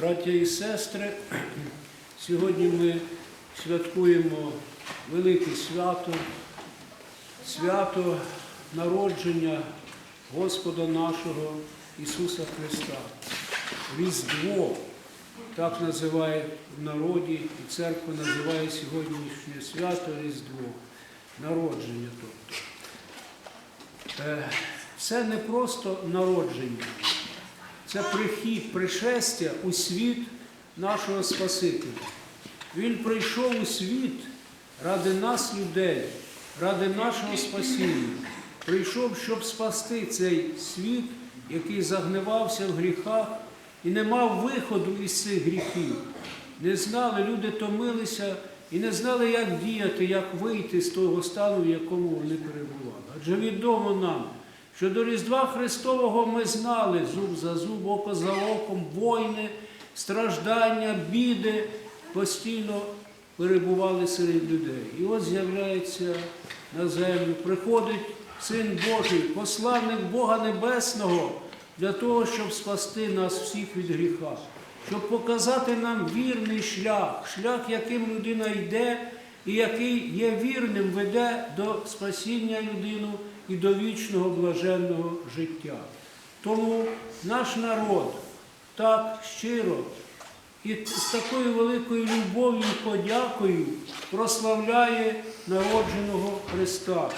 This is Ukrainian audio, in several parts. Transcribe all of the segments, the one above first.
Браття і сестри, сьогодні ми святкуємо велике свято, свято народження Господа нашого Ісуса Христа. Різдво, так називає в народі, і церква називає сьогоднішнє свято Різдво, народження тобто. Е, Це не просто народження, це прихід, пришестя у світ нашого Спасителя. Він прийшов у світ ради нас, людей, ради нашого спасіння. Прийшов, щоб спасти цей світ, який загнивався в гріхах і не мав виходу із цих гріхів. Не знали, люди томилися і не знали, як діяти, як вийти з того стану, в якому вони перебували. Адже відомо нам, що до Різдва Христового ми знали зуб за зуб, око за оком, війни, страждання, біди постійно перебували серед людей. І от з'являється на землю, приходить Син Божий, посланник Бога Небесного, для того, щоб спасти нас всіх від гріха, щоб показати нам вірний шлях, шлях, яким людина йде, і який є вірним, веде до спасіння людину і до вічного блаженного життя. Тому наш народ так щиро і з такою великою любов'ю і подякою прославляє народженого Христа.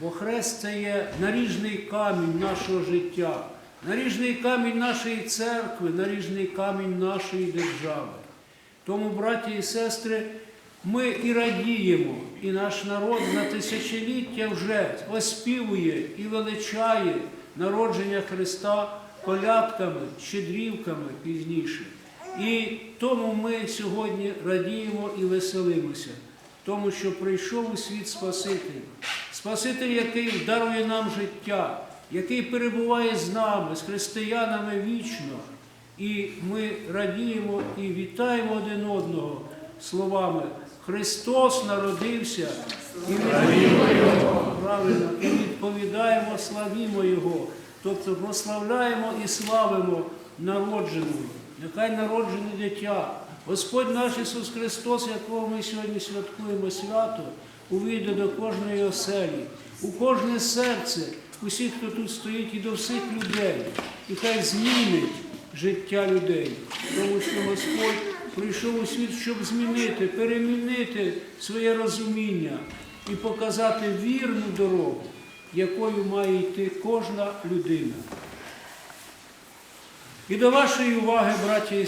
Бо хрест це є наріжний камінь нашого життя, наріжний камінь нашої церкви, наріжний камінь нашої держави. Тому, браті і сестри, ми і радіємо, і наш народ на тисячоліття вже оспівує і величає народження Христа колядками, щедрівками пізніше. І тому ми сьогодні радіємо і веселимося, тому що прийшов у світ Спаситель. Спаситель, який дарує нам життя, який перебуває з нами, з християнами вічно. І ми радіємо і вітаємо один одного словами Христос народився і відповідаємо Його, правильно, і відповідаємо, славімо Його, тобто прославляємо і славимо народженого. Нехай народжене дитя, Господь наш Ісус Христос, якого ми сьогодні святкуємо свято, увійде до кожної оселі, у кожне серце, усіх, хто тут стоїть, і до всіх людей, і хай змінить життя людей. Тому що Господь прийшов у світ, щоб змінити, перемінити своє розуміння і показати вірну дорогу, якою має йти кожна людина. І до вашої уваги, браті і